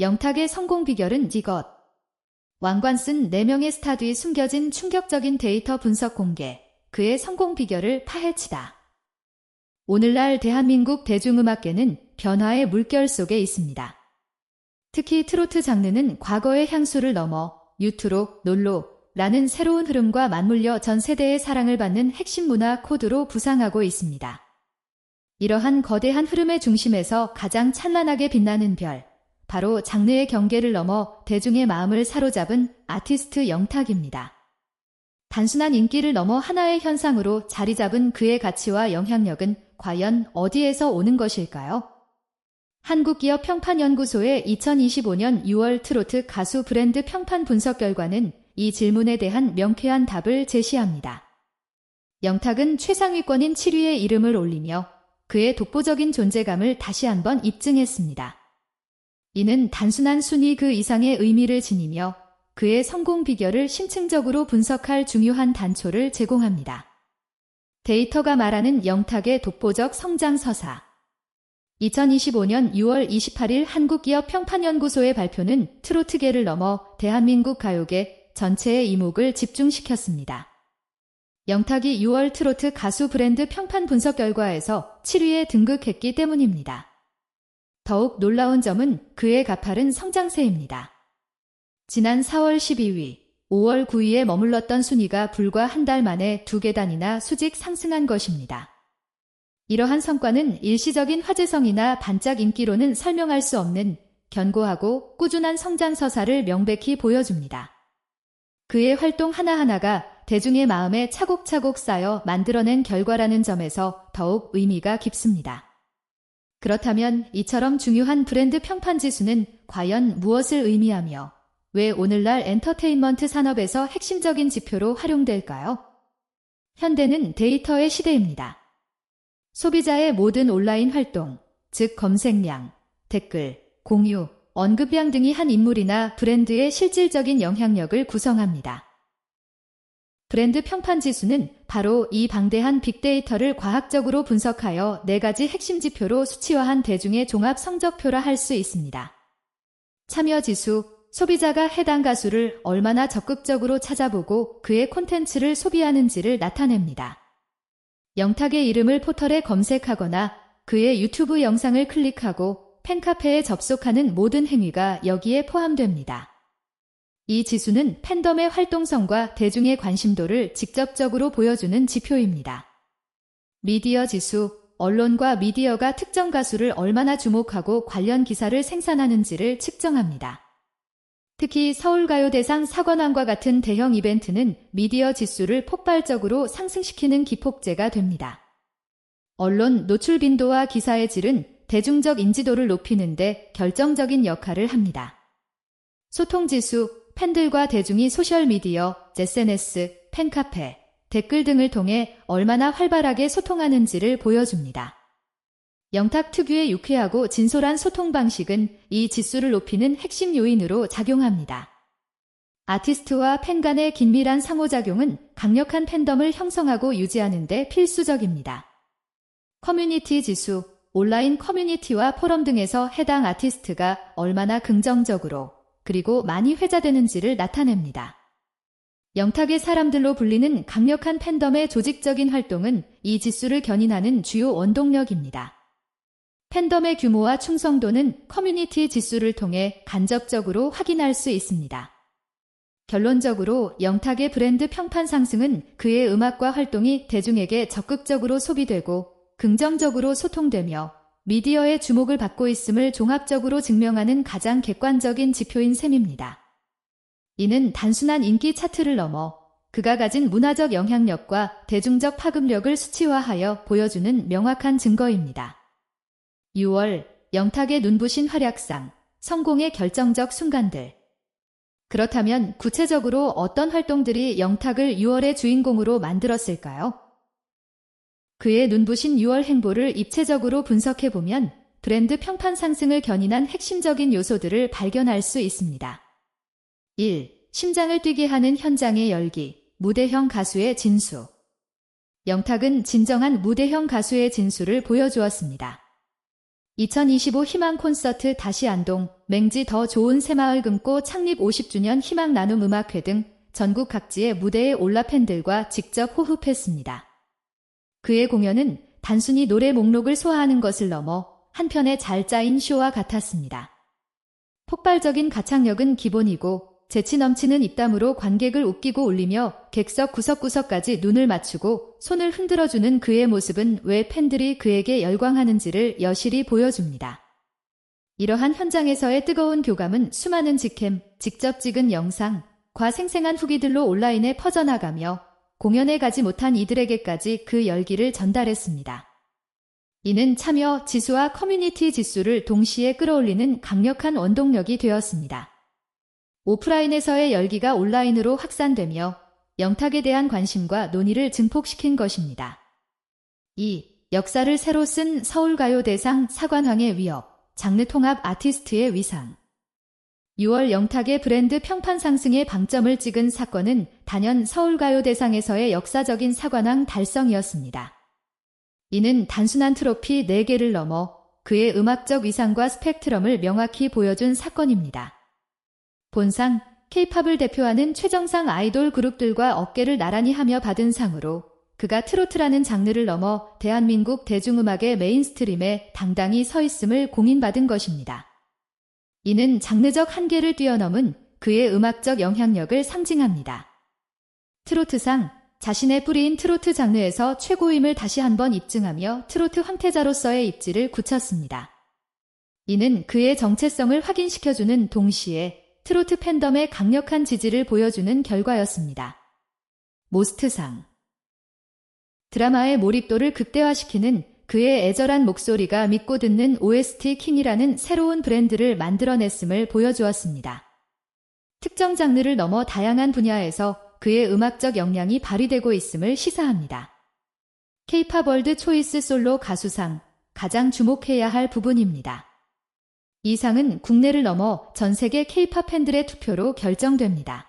영탁의 성공 비결은 이것. 왕관 쓴 4명의 스타 뒤 숨겨진 충격적인 데이터 분석 공개. 그의 성공 비결을 파헤치다. 오늘날 대한민국 대중음악계는 변화의 물결 속에 있습니다. 특히 트로트 장르는 과거의 향수를 넘어 유트로, 놀로, 라는 새로운 흐름과 맞물려 전 세대의 사랑을 받는 핵심 문화 코드로 부상하고 있습니다. 이러한 거대한 흐름의 중심에서 가장 찬란하게 빛나는 별, 바로 장르의 경계를 넘어 대중의 마음을 사로잡은 아티스트 영탁입니다. 단순한 인기를 넘어 하나의 현상으로 자리 잡은 그의 가치와 영향력은 과연 어디에서 오는 것일까요? 한국기업 평판연구소의 2025년 6월 트로트 가수 브랜드 평판 분석 결과는 이 질문에 대한 명쾌한 답을 제시합니다. 영탁은 최상위권인 7위의 이름을 올리며 그의 독보적인 존재감을 다시 한번 입증했습니다. 이는 단순한 순위 그 이상의 의미를 지니며 그의 성공 비결을 심층적으로 분석할 중요한 단초를 제공합니다. 데이터가 말하는 영탁의 독보적 성장 서사 2025년 6월 28일 한국기업 평판연구소의 발표는 트로트계를 넘어 대한민국 가요계 전체의 이목을 집중시켰습니다. 영탁이 6월 트로트 가수 브랜드 평판 분석 결과에서 7위에 등극했기 때문입니다. 더욱 놀라운 점은 그의 가파른 성장세입니다. 지난 4월 12위, 5월 9위에 머물렀던 순위가 불과 한 달 만에 두 계단이나 수직 상승한 것입니다. 이러한 성과는 일시적인 화제성이나 반짝 인기로는 설명할 수 없는 견고하고 꾸준한 성장 서사를 명백히 보여줍니다. 그의 활동 하나하나가 대중의 마음에 차곡차곡 쌓여 만들어낸 결과라는 점에서 더욱 의미가 깊습니다. 그렇다면 이처럼 중요한 브랜드 평판 지수는 과연 무엇을 의미하며 왜 오늘날 엔터테인먼트 산업에서 핵심적인 지표로 활용될까요? 현대는 데이터의 시대입니다. 소비자의 모든 온라인 활동, 즉 검색량, 댓글, 공유, 언급량 등이 한 인물이나 브랜드의 실질적인 영향력을 구성합니다. 브랜드 평판 지수는 바로 이 방대한 빅데이터를 과학적으로 분석하여 네 가지 핵심 지표로 수치화한 대중의 종합 성적표라 할 수 있습니다. 참여 지수, 소비자가 해당 가수를 얼마나 적극적으로 찾아보고 그의 콘텐츠를 소비하는지를 나타냅니다. 영탁의 이름을 포털에 검색하거나 그의 유튜브 영상을 클릭하고 팬카페에 접속하는 모든 행위가 여기에 포함됩니다. 이 지수는 팬덤의 활동성과 대중의 관심도를 직접적으로 보여주는 지표입니다. 미디어 지수, 언론과 미디어가 특정 가수를 얼마나 주목하고 관련 기사를 생산하는지를 측정합니다. 특히 서울가요대상 사관왕과 같은 대형 이벤트는 미디어 지수를 폭발적으로 상승시키는 기폭제가 됩니다. 언론 노출 빈도와 기사의 질은 대중적 인지도를 높이는데 결정적인 역할을 합니다. 소통지수, 팬들과 대중이 소셜미디어, SNS, 팬카페, 댓글 등을 통해 얼마나 활발하게 소통하는지를 보여줍니다. 영탁 특유의 유쾌하고 진솔한 소통 방식은 이 지수를 높이는 핵심 요인으로 작용합니다. 아티스트와 팬 간의 긴밀한 상호작용은 강력한 팬덤을 형성하고 유지하는 데 필수적입니다. 커뮤니티 지수, 온라인 커뮤니티와 포럼 등에서 해당 아티스트가 얼마나 긍정적으로 그리고 많이 회자되는지를 나타냅니다. 영탁의 사람들로 불리는 강력한 팬덤의 조직적인 활동은 이 지수를 견인하는 주요 원동력입니다. 팬덤의 규모와 충성도는 커뮤니티 지수를 통해 간접적으로 확인할 수 있습니다. 결론적으로 영탁의 브랜드 평판 상승은 그의 음악과 활동이 대중에게 적극적으로 소비되고 긍정적으로 소통되며 미디어의 주목을 받고 있음을 종합적으로 증명하는 가장 객관적인 지표인 셈입니다. 이는 단순한 인기 차트를 넘어 그가 가진 문화적 영향력과 대중적 파급력을 수치화하여 보여주는 명확한 증거입니다. 6월 영탁의 눈부신 활약상, 성공의 결정적 순간들. 그렇다면 구체적으로 어떤 활동들이 영탁을 6월의 주인공으로 만들었을까요? 그의 눈부신 6월 행보를 입체적으로 분석해보면 브랜드 평판 상승을 견인한 핵심적인 요소들을 발견할 수 있습니다. 1. 심장을 뛰게 하는 현장의 열기, 무대형 가수의 진수. 영탁은 진정한 무대형 가수의 진수를 보여주었습니다. 2025 희망 콘서트 다시 안동 맹지 더 좋은 새마을 금고 창립 50주년 희망 나눔 음악회 등 전국 각지의 무대에 올라 팬들과 직접 호흡했습니다. 그의 공연은 단순히 노래 목록을 소화하는 것을 넘어 한편의 잘 짜인 쇼와 같았습니다. 폭발적인 가창력은 기본이고 재치 넘치는 입담으로 관객을 웃기고 울리며 객석 구석구석까지 눈을 맞추고 손을 흔들어주는 그의 모습은 왜 팬들이 그에게 열광하는지를 여실히 보여줍니다. 이러한 현장에서의 뜨거운 교감은 수많은 직캠, 직접 찍은 영상, 과 생생한 후기들로 온라인에 퍼져나가며 공연에 가지 못한 이들에게까지 그 열기를 전달했습니다. 이는 참여 지수와 커뮤니티 지수를 동시에 끌어올리는 강력한 원동력이 되었습니다. 오프라인에서의 열기가 온라인으로 확산되며 영탁에 대한 관심과 논의를 증폭시킨 것입니다. 2. 역사를 새로 쓴 서울가요대상 사관왕의 위협, 장르 통합 아티스트의 위상 6월 영탁의 브랜드 평판 상승에 방점을 찍은 사건은 단연 서울가요대상에서의 역사적인 사관왕 달성이었습니다. 이는 단순한 트로피 4개를 넘어 그의 음악적 위상과 스펙트럼을 명확히 보여준 사건입니다. 본상, 케이팝을 대표하는 최정상 아이돌 그룹들과 어깨를 나란히 하며 받은 상으로 그가 트로트라는 장르를 넘어 대한민국 대중음악의 메인스트림에 당당히 서 있음을 공인받은 것입니다. 이는 장르적 한계를 뛰어넘은 그의 음악적 영향력을 상징합니다. 트로트상 자신의 뿌리인 트로트 장르에서 최고임을 다시 한번 입증하며 트로트 황태자로서의 입지를 굳혔습니다. 이는 그의 정체성을 확인시켜주는 동시에 트로트 팬덤의 강력한 지지를 보여주는 결과였습니다. 모스트상 드라마의 몰입도를 극대화시키는 그의 애절한 목소리가 믿고 듣는 OST 킹이라는 새로운 브랜드를 만들어냈음을 보여주었습니다. 특정 장르를 넘어 다양한 분야에서 그의 음악적 역량이 발휘되고 있음을 시사합니다. K-팝 월드 초이스 솔로 가수상 가장 주목해야 할 부분입니다. 이 상은 국내를 넘어 전 세계 K-팝 팬들의 투표로 결정됩니다.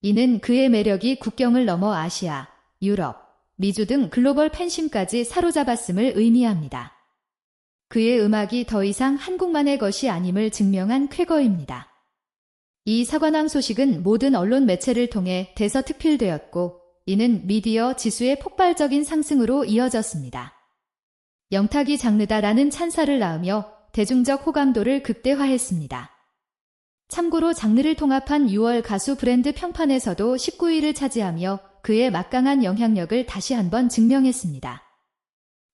이는 그의 매력이 국경을 넘어 아시아, 유럽, 미주 등 글로벌 팬심까지 사로잡았음을 의미합니다. 그의 음악이 더 이상 한국만의 것이 아님을 증명한 쾌거입니다. 이 사관왕 소식은 모든 언론 매체를 통해 대서특필되었고 이는 미디어 지수의 폭발적인 상승으로 이어졌습니다. 영탁이 장르다라는 찬사를 낳으며 대중적 호감도를 극대화했습니다. 참고로 장르를 통합한 6월 가수 브랜드 평판에서도 19위를 차지하며 그의 막강한 영향력을 다시 한번 증명했습니다.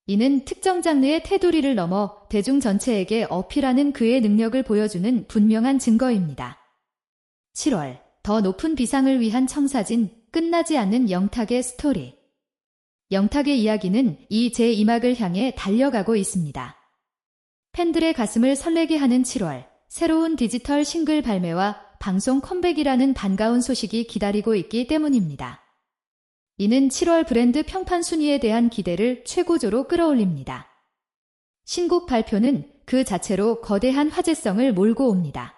이는 특정 장르의 테두리를 넘어 대중 전체에게 어필하는 그의 능력을 보여주는 분명한 증거입니다. 7월 더 높은 비상을 위한 청사진 끝나지 않는 영탁의 스토리 영탁의 이야기는 이 제2막을 향해 달려가고 있습니다. 팬들의 가슴을 설레게 하는 7월 새로운 디지털 싱글 발매와 방송 컴백이라는 반가운 소식이 기다리고 있기 때문입니다. 이는 7월 브랜드 평판 순위에 대한 기대를 최고조로 끌어올립니다. 신곡 발표는 그 자체로 거대한 화제성을 몰고 옵니다.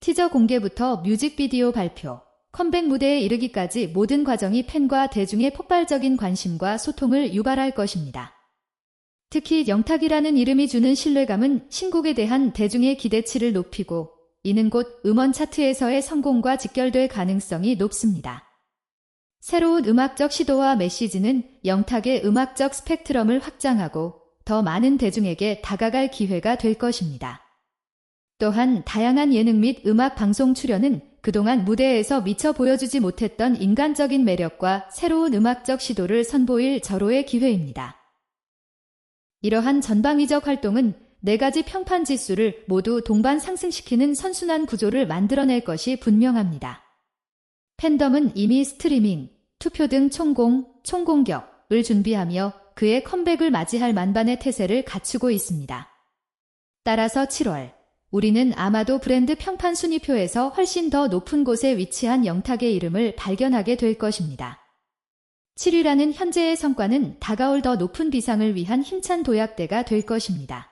티저 공개부터 뮤직비디오 발표, 컴백 무대에 이르기까지 모든 과정이 팬과 대중의 폭발적인 관심과 소통을 유발할 것입니다. 특히 영탁이라는 이름이 주는 신뢰감은 신곡에 대한 대중의 기대치를 높이고 이는 곧 음원 차트에서의 성공과 직결될 가능성이 높습니다. 새로운 음악적 시도와 메시지는 영탁의 음악적 스펙트럼을 확장하고 더 많은 대중에게 다가갈 기회가 될 것입니다. 또한 다양한 예능 및 음악 방송 출연은 그동안 무대에서 미처 보여주지 못했던 인간적인 매력과 새로운 음악적 시도를 선보일 절호의 기회입니다. 이러한 전방위적 활동은 네 가지 평판 지수를 모두 동반 상승시키는 선순환 구조를 만들어낼 것이 분명합니다. 팬덤은 이미 스트리밍, 투표 등 총공, 총공격을 준비하며 그의 컴백을 맞이할 만반의 태세를 갖추고 있습니다. 따라서 7월, 우리는 아마도 브랜드 평판 순위표에서 훨씬 더 높은 곳에 위치한 영탁의 이름을 발견하게 될 것입니다. 7위라는 현재의 성과는 다가올 더 높은 비상을 위한 힘찬 도약대가 될 것입니다.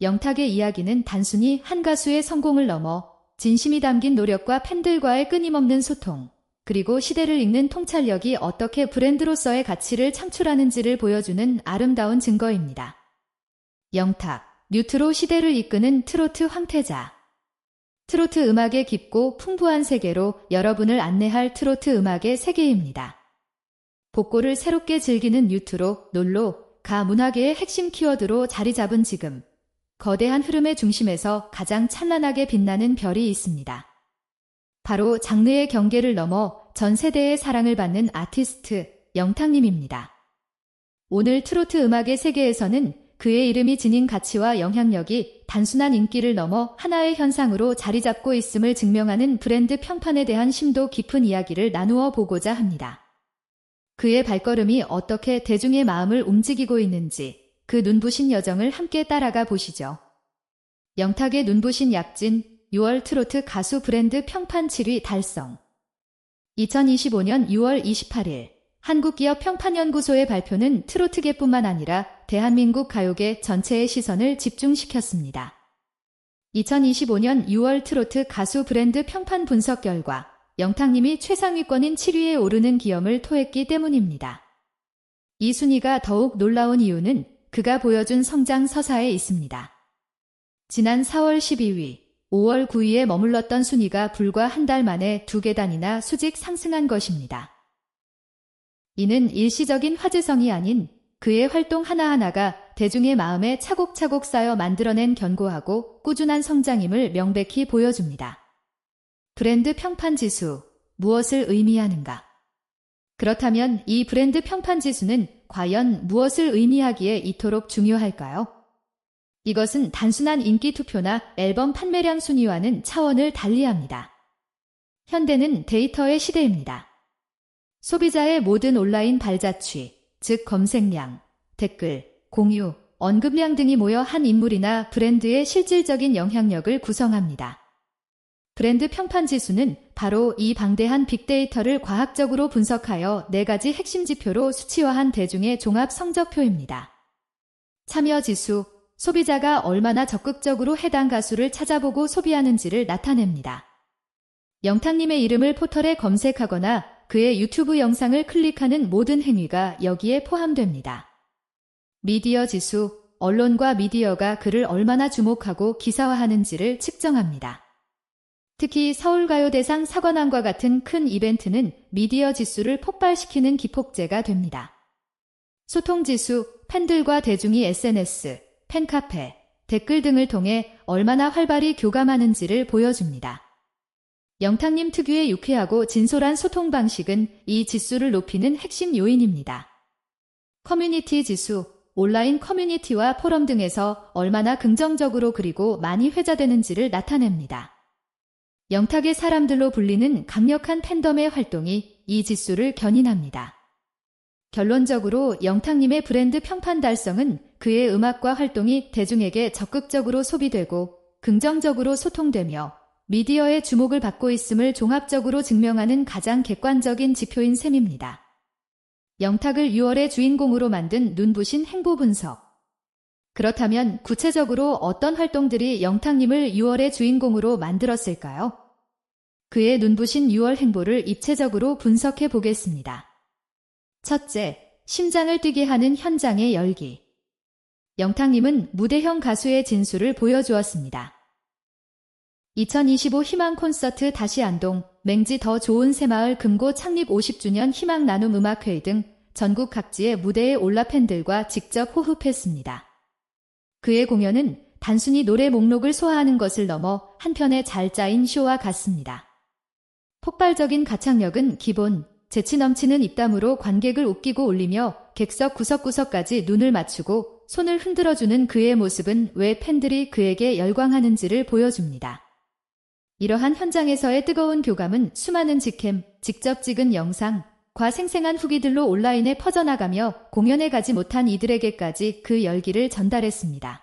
영탁의 이야기는 단순히 한 가수의 성공을 넘어 진심이 담긴 노력과 팬들과의 끊임없는 소통, 그리고 시대를 읽는 통찰력이 어떻게 브랜드로서의 가치를 창출하는지를 보여주는 아름다운 증거입니다. 영탁, 뉴트로 시대를 이끄는 트로트 황태자. 트로트 음악의 깊고 풍부한 세계로 여러분을 안내할 트로트 음악의 세계입니다. 복고를 새롭게 즐기는 뉴트로, 놀로, 가 문화계의 핵심 키워드로 자리 잡은 지금, 거대한 흐름의 중심에서 가장 찬란하게 빛나는 별이 있습니다. 바로 장르의 경계를 넘어 전 세대의 사랑을 받는 아티스트, 영탁님입니다. 오늘 트로트 음악의 세계에서는 그의 이름이 지닌 가치와 영향력이 단순한 인기를 넘어 하나의 현상으로 자리 잡고 있음을 증명하는 브랜드 평판에 대한 심도 깊은 이야기를 나누어 보고자 합니다. 그의 발걸음이 어떻게 대중의 마음을 움직이고 있는지 그 눈부신 여정을 함께 따라가 보시죠. 영탁의 눈부신 약진 6월 트로트 가수 브랜드 평판 7위 달성 2025년 6월 28일 한국기업 평판연구소의 발표는 트로트계뿐만 아니라 대한민국 가요계 전체의 시선을 집중시켰습니다. 2025년 6월 트로트 가수 브랜드 평판 분석 결과 영탁님이 최상위권인 7위에 오르는 기염을 토했기 때문입니다. 이 순위가 더욱 놀라운 이유는 그가 보여준 성장 서사에 있습니다. 지난 4월 12위, 5월 9위에 머물렀던 순위가 불과 한 달 만에 두 계단이나 수직 상승한 것입니다. 이는 일시적인 화제성이 아닌 그의 활동 하나하나가 대중의 마음에 차곡차곡 쌓여 만들어낸 견고하고 꾸준한 성장임을 명백히 보여줍니다. 브랜드 평판 지수, 무엇을 의미하는가? 그렇다면 이 브랜드 평판 지수는 과연 무엇을 의미하기에 이토록 중요할까요? 이것은 단순한 인기 투표나 앨범 판매량 순위와는 차원을 달리합니다. 현대는 데이터의 시대입니다. 소비자의 모든 온라인 발자취, 즉 검색량, 댓글, 공유, 언급량 등이 모여 한 인물이나 브랜드의 실질적인 영향력을 구성합니다. 브랜드 평판 지수는 바로 이 방대한 빅데이터를 과학적으로 분석하여 네 가지 핵심 지표로 수치화한 대중의 종합 성적표입니다. 참여 지수, 소비자가 얼마나 적극적으로 해당 가수를 찾아보고 소비하는지를 나타냅니다. 영탁님의 이름을 포털에 검색하거나 그의 유튜브 영상을 클릭하는 모든 행위가 여기에 포함됩니다. 미디어 지수, 언론과 미디어가 그를 얼마나 주목하고 기사화하는지를 측정합니다. 특히 서울가요대상 사관왕과 같은 큰 이벤트는 미디어 지수를 폭발시키는 기폭제가 됩니다. 소통지수, 팬들과 대중이 SNS, 팬카페, 댓글 등을 통해 얼마나 활발히 교감하는지를 보여줍니다. 영탁님 특유의 유쾌하고 진솔한 소통 방식은 이 지수를 높이는 핵심 요인입니다. 커뮤니티 지수, 온라인 커뮤니티와 포럼 등에서 얼마나 긍정적으로 그리고 많이 회자되는지를 나타냅니다. 영탁의 사람들로 불리는 강력한 팬덤의 활동이 이 지수를 견인합니다. 결론적으로 영탁님의 브랜드 평판 달성은 그의 음악과 활동이 대중에게 적극적으로 소비되고 긍정적으로 소통되며 미디어의 주목을 받고 있음을 종합적으로 증명하는 가장 객관적인 지표인 셈입니다. 영탁을 6월의 주인공으로 만든 눈부신 행보 분석. 그렇다면 구체적으로 어떤 활동들이 영탁님을 6월의 주인공으로 만들었을까요? 그의 눈부신 6월 행보를 입체적으로 분석해 보겠습니다. 첫째, 심장을 뛰게 하는 현장의 열기. 영탁님은 무대형 가수의 진수를 보여주었습니다. 2025 희망 콘서트 다시 안동, 맹지 더 좋은 새마을 금고 창립 50주년 희망 나눔 음악회의 등 전국 각지의 무대에 올라 팬들과 직접 호흡했습니다. 그의 공연은 단순히 노래 목록을 소화하는 것을 넘어 한편의 잘 짜인 쇼와 같습니다. 폭발적인 가창력은 기본, 재치 넘치는 입담으로 관객을 웃기고 울리며 객석 구석구석까지 눈을 맞추고 손을 흔들어주는 그의 모습은 왜 팬들이 그에게 열광하는지를 보여줍니다. 이러한 현장에서의 뜨거운 교감은 수많은 직캠, 직접 찍은 영상, 과 생생한 후기들로 온라인에 퍼져나가며 공연에 가지 못한 이들에게까지 그 열기를 전달했습니다.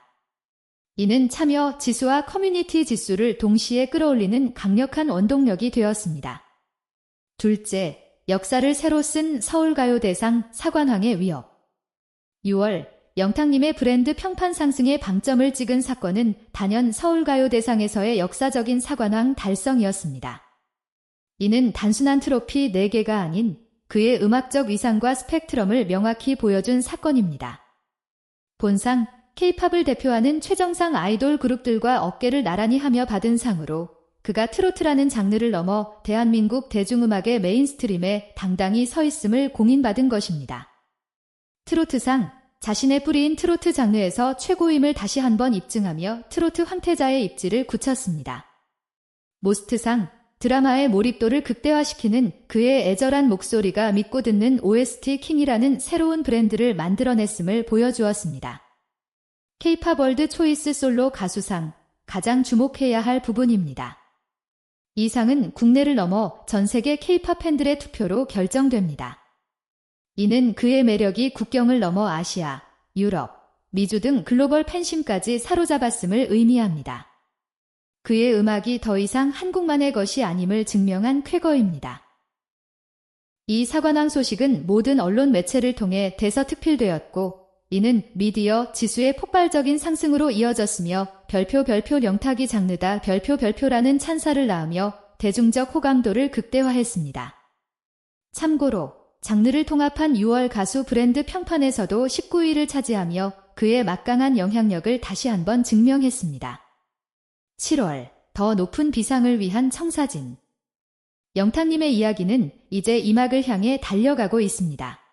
이는 참여 지수와 커뮤니티 지수를 동시에 끌어올리는 강력한 원동력이 되었습니다. 둘째, 역사를 새로 쓴 서울가요대상 사관왕의 위협. 6월, 영탁님의 브랜드 평판 상승에 방점을 찍은 사건은 단연 서울가요대상에서의 역사적인 사관왕 달성이었습니다. 이는 단순한 트로피 4개가 아닌 그의 음악적 위상과 스펙트럼을 명확히 보여준 사건입니다. 본상 케이팝을 대표하는 최정상 아이돌 그룹들과 어깨를 나란히 하며 받은 상으로 그가 트로트라는 장르를 넘어 대한민국 대중음악의 메인스트림에 당당히 서 있음을 공인받은 것입니다. 트로트상 자신의 뿌리인 트로트 장르에서 최고임을 다시 한번 입증하며 트로트 황태자의 입지를 굳혔습니다. 모스트상 드라마의 몰입도를 극대화시키는 그의 애절한 목소리가 믿고 듣는 OST 킹이라는 새로운 브랜드를 만들어냈음을 보여주었습니다. K-팝 월드 초이스 솔로 가수상 가장 주목해야 할 부분입니다. 이 상은 국내를 넘어 전 세계 K-팝 팬들의 투표로 결정됩니다. 이는 그의 매력이 국경을 넘어 아시아, 유럽, 미주 등 글로벌 팬심까지 사로잡았음을 의미합니다. 그의 음악이 더 이상 한국만의 것이 아님을 증명한 쾌거입니다. 이 사관왕 소식은 모든 언론 매체를 통해 대서특필되었고 이는 미디어 지수의 폭발적인 상승으로 이어졌으며 별표 별표 영탁이 장르다 별표 별표라는 찬사를 낳으며 대중적 호감도를 극대화했습니다. 참고로 장르를 통합한 6월 가수 브랜드 평판에서도 19위를 차지하며 그의 막강한 영향력을 다시 한번 증명했습니다. 7월 더 높은 비상을 위한 청사진 영탁님의 이야기는 이제 이막을 향해 달려가고 있습니다.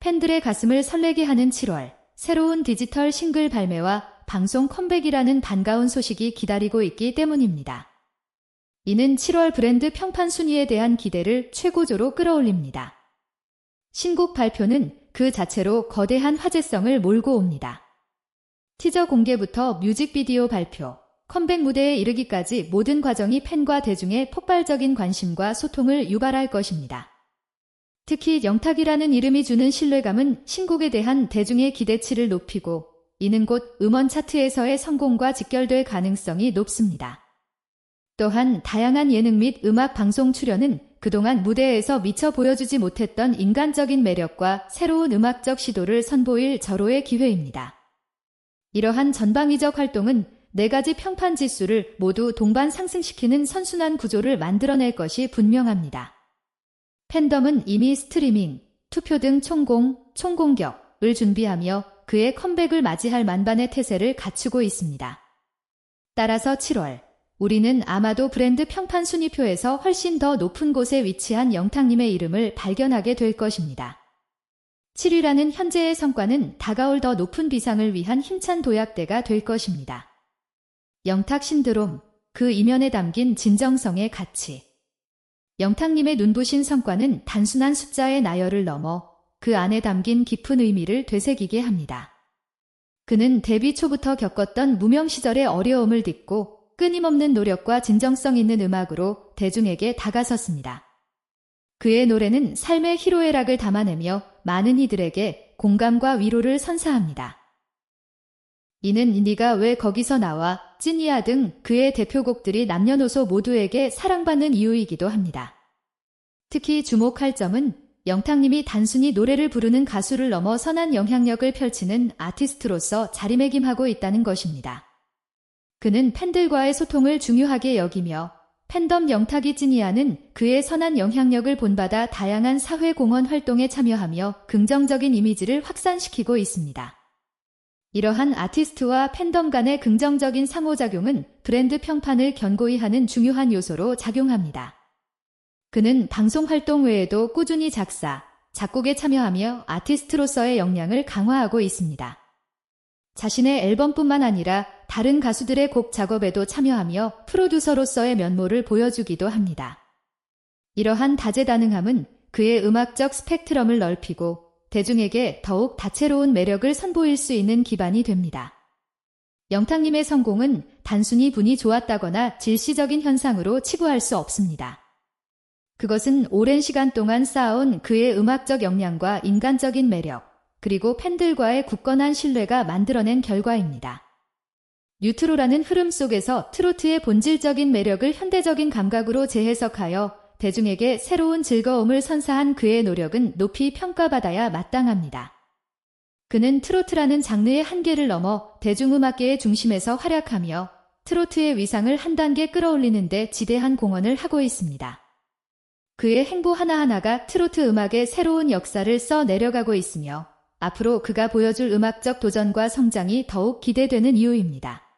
팬들의 가슴을 설레게 하는 7월 새로운 디지털 싱글 발매와 방송 컴백이라는 반가운 소식이 기다리고 있기 때문입니다. 이는 7월 브랜드 평판 순위에 대한 기대를 최고조로 끌어올립니다. 신곡 발표는 그 자체로 거대한 화제성을 몰고 옵니다. 티저 공개부터 뮤직비디오 발표, 컴백 무대에 이르기까지 모든 과정이 팬과 대중의 폭발적인 관심과 소통을 유발할 것입니다. 특히 영탁이라는 이름이 주는 신뢰감은 신곡에 대한 대중의 기대치를 높이고 이는 곧 음원 차트에서의 성공과 직결될 가능성이 높습니다. 또한 다양한 예능 및 음악 방송 출연은 그동안 무대에서 미처 보여주지 못했던 인간적인 매력과 새로운 음악적 시도를 선보일 절호의 기회입니다. 이러한 전방위적 활동은 네 가지 평판 지수를 모두 동반 상승시키는 선순환 구조를 만들어낼 것이 분명합니다. 팬덤은 이미 스트리밍, 투표 등 총공, 총공격을 준비하며 그의 컴백을 맞이할 만반의 태세를 갖추고 있습니다. 따라서 7월, 우리는 아마도 브랜드 평판 순위표에서 훨씬 더 높은 곳에 위치한 영탁님의 이름을 발견하게 될 것입니다. 7위라는 현재의 성과는 다가올 더 높은 비상을 위한 힘찬 도약대가 될 것입니다. 영탁 신드롬, 그 이면에 담긴 진정성의 가치. 영탁님의 눈부신 성과는 단순한 숫자의 나열을 넘어 그 안에 담긴 깊은 의미를 되새기게 합니다. 그는 데뷔 초부터 겪었던 무명 시절의 어려움을 딛고 끊임없는 노력과 진정성 있는 음악으로 대중에게 다가섰습니다. 그의 노래는 삶의 희로애락을 담아내며 많은 이들에게 공감과 위로를 선사합니다. 이는 네가 왜 거기서 나와 찐이야 등 그의 대표곡들이 남녀노소 모두에게 사랑받는 이유이기도 합니다. 특히 주목할 점은 영탁님이 단순히 노래를 부르는 가수를 넘어 선한 영향력을 펼치는 아티스트로서 자리매김하고 있다는 것입니다. 그는 팬들과의 소통을 중요하게 여기며 팬덤 영탁이 찐이야는 그의 선한 영향력을 본받아 다양한 사회공헌 활동에 참여하며 긍정적인 이미지를 확산시키고 있습니다. 이러한 아티스트와 팬덤 간의 긍정적인 상호작용은 브랜드 평판을 견고히 하는 중요한 요소로 작용합니다. 그는 방송 활동 외에도 꾸준히 작사, 작곡에 참여하며 아티스트로서의 역량을 강화하고 있습니다. 자신의 앨범뿐만 아니라 다른 가수들의 곡 작업에도 참여하며 프로듀서로서의 면모를 보여주기도 합니다. 이러한 다재다능함은 그의 음악적 스펙트럼을 넓히고 대중에게 더욱 다채로운 매력을 선보일 수 있는 기반이 됩니다. 영탁님의 성공은 단순히 분이 좋았다거나 질시적인 현상으로 치부할 수 없습니다. 그것은 오랜 시간 동안 쌓아온 그의 음악적 역량과 인간적인 매력, 그리고 팬들과의 굳건한 신뢰가 만들어낸 결과입니다. 뉴트로라는 흐름 속에서 트로트의 본질적인 매력을 현대적인 감각으로 재해석하여 대중에게 새로운 즐거움을 선사한 그의 노력은 높이 평가받아야 마땅합니다. 그는 트로트라는 장르의 한계를 넘어 대중음악계의 중심에서 활약하며 트로트의 위상을 한 단계 끌어올리는데 지대한 공헌을 하고 있습니다. 그의 행보 하나하나가 트로트 음악의 새로운 역사를 써 내려가고 있으며 앞으로 그가 보여줄 음악적 도전과 성장이 더욱 기대되는 이유입니다.